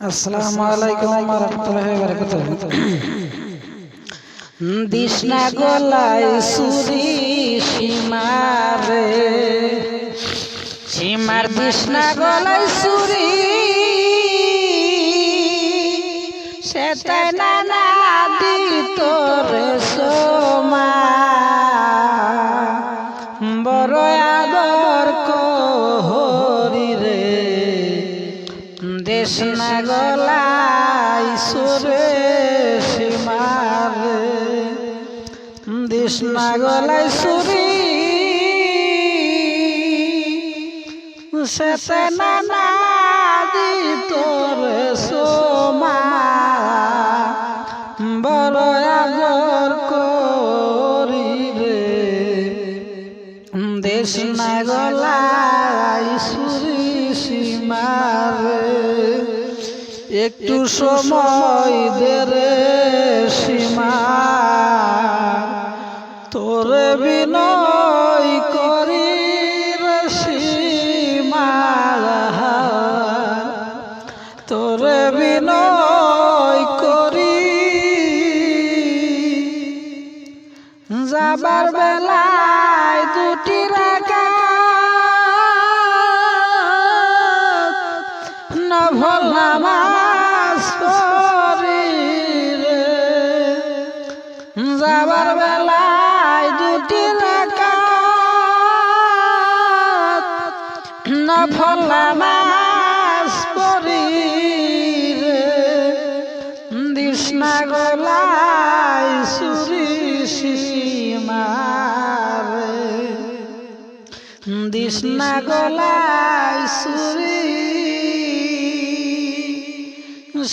আসসালামু আলাইকুম সুরি সীমারে সীমার দিশনা গলায় সুরি। নানা না গলাই সুরে সীমার না গলাই সুরি। সেতে নানা দিত না গলাই সুরি সীমারে একটু সময় দে যাবার বেলায় দুটি রাখা। নভল বেলায় দুটি রাখা। নফল নামাজ পড়ি রে দিশনা দিশনা গলায় সুরি।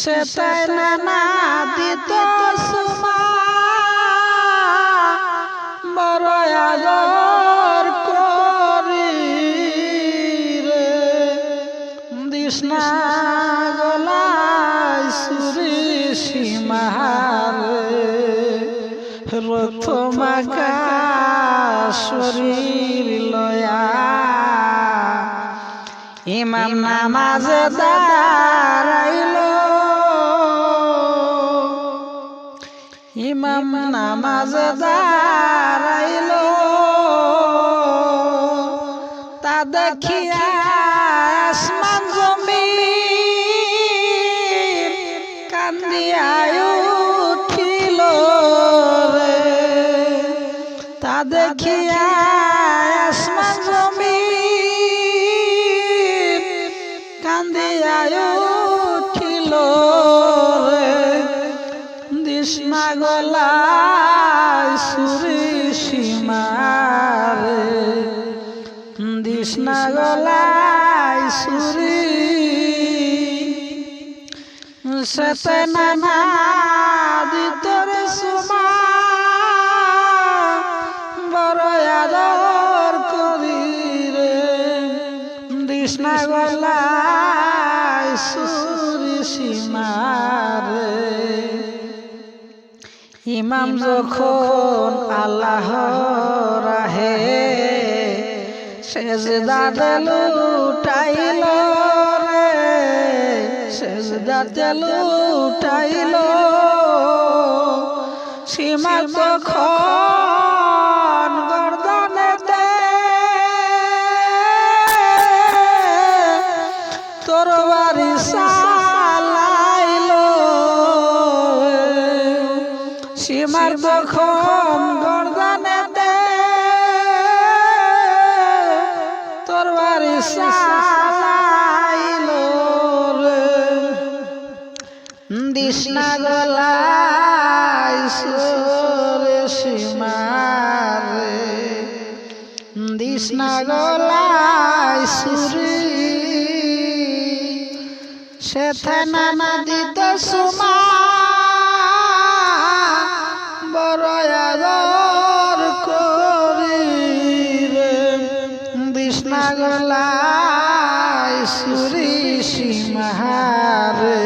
সেটাই নানা দিত সুমা। বড় আদর করি রে। দিশনা গলায় সুরি সীমারে রথ মাকা শরীর ইমাম নামাজ দাঁড়াইল। ইমাম নামাজ দাঁড়াইল। তা দেখিয়া আসমান জমি কান্দিয়ায় উঠিল রে। তা দেখিয়া আসমান জমি কান্দিয়ায় উঠিল দিশনা গলায় সুরি সীমারে দিশনা গলায় সুরি। সেতে নানা দিতরে ইমাম যখন আল্লাহ রাহে সেজদাতে লুটাইল রে সেজদাতে লুটাইল সীমা তখন গর্দনেতে তোর বাড়ি সালাইল তখন গর্দানেতে তোর বাড়ি সালাইল দিশনা গলায় সুরে সীমারে দিশনা গলায় সুরি। সেথে নানা দিত সুমা গোলায় সুরেশ মহারে